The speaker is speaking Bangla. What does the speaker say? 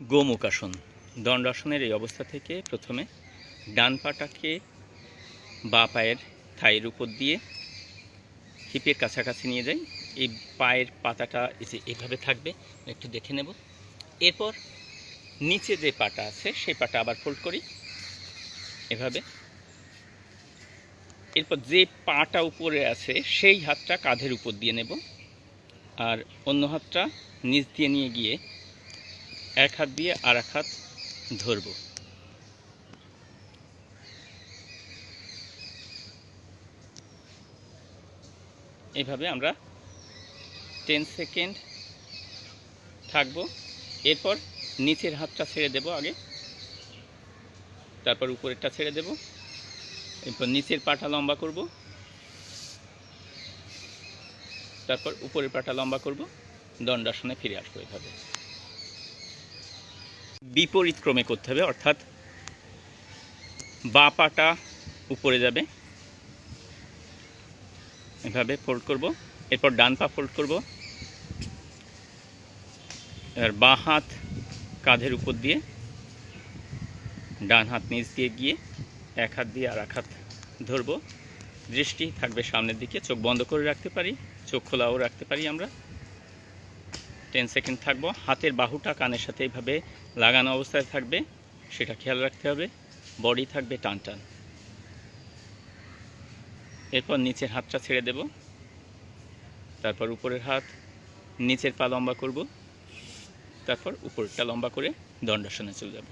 গোমুখাসন। দণ্ডাসনের এই অবস্থা থেকে প্রথমে ডান পাটাকে বা পায়ের থাইয়ের উপর দিয়ে হিপের কাছাকাছি নিয়ে যাই। এই পায়ের পাতাটা যে এভাবে থাকবে, একটু দেখে নেব। এরপর নিচে যে পাটা আছে, সেই পাটা আবার ফোল্ড করি। এভাবে। এরপর যে পাটা উপরে আছে, সেই হাতটা কাঁধের উপর দিয়ে নেব। আর অন্য হাতটা নিচ দিয়ে নিয়ে গিয়ে এক হাত দিয়ে আর এক হাত ধরব। এইভাবে আমরা টেন সেকেন্ড থাকব। এরপর নিচের হাতটা ছেড়ে দেব আগে। তারপর উপরেরটা ছেড়ে দেব। এরপর নিচের পাটা লম্বা করব। তারপর উপরের পাটা লম্বা করব। দণ্ডাসনে ফিরে আসব এভাবে। বিপরীত ক্রমে করতে হবে, অর্থাৎ বা পাটা উপরে যাবে। এভাবে ফোল্ড করব, এরপর ডান পা ফোল্ড করব। এবার বাঁ হাত কাঁধের উপর দিয়ে, ডান হাত নিচ দিয়ে গিয়ে এক হাত দিয়ে আর এক হাত ধরবো। দৃষ্টি থাকবে সামনের দিকে, চোখ বন্ধ করে রাখতে পারি, চোখ খোলাও রাখতে পারি আমরা। টেন সেকেন্ড থাকব। হাতের বাহুটা কানের সাথে এইভাবে লাগানো অবস্থায় থাকবে, সেটা খেয়াল রাখতে হবে। বডি থাকবে টান টান। এরপর নিচের হাতটা ছেড়ে দেব। তারপর উপরের হাত, নিচের পা লম্বা করব। তারপর উপরটা লম্বা করে দণ্ডাসনে চলে যাব।